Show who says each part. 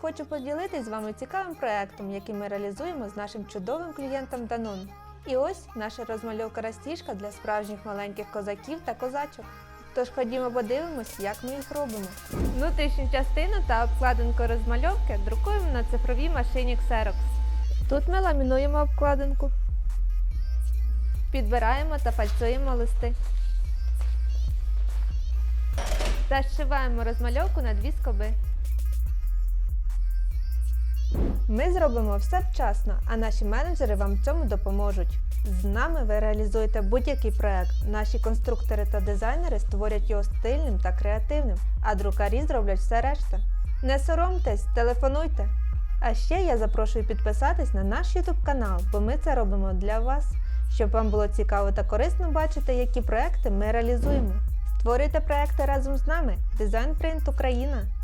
Speaker 1: Хочу поділитись з вами цікавим проектом, який ми реалізуємо з нашим чудовим клієнтом Данон. І ось наша розмальовка растіжка для справжніх маленьких козаків та козачок. Тож ходімо подивимось, як ми їх робимо. Внутрішню частину та обкладинку розмальовки друкуємо на цифровій машині Xerox. Тут ми ламінуємо обкладинку, підбираємо та фальцуємо листи. Зашиваємо розмальовку на дві скоби. Ми зробимо все вчасно, а наші менеджери вам в цьому допоможуть. З нами ви реалізуєте будь-який проект. Наші конструктори та дизайнери створять його стильним та креативним, а друкарі зроблять все решта. Не соромтесь, телефонуйте. А ще я запрошую підписатись на наш YouTube канал, бо ми це робимо для вас, щоб вам було цікаво та корисно бачити, які проекти ми реалізуємо. Створюйте проекти разом з нами. Дизайн Принт Україна.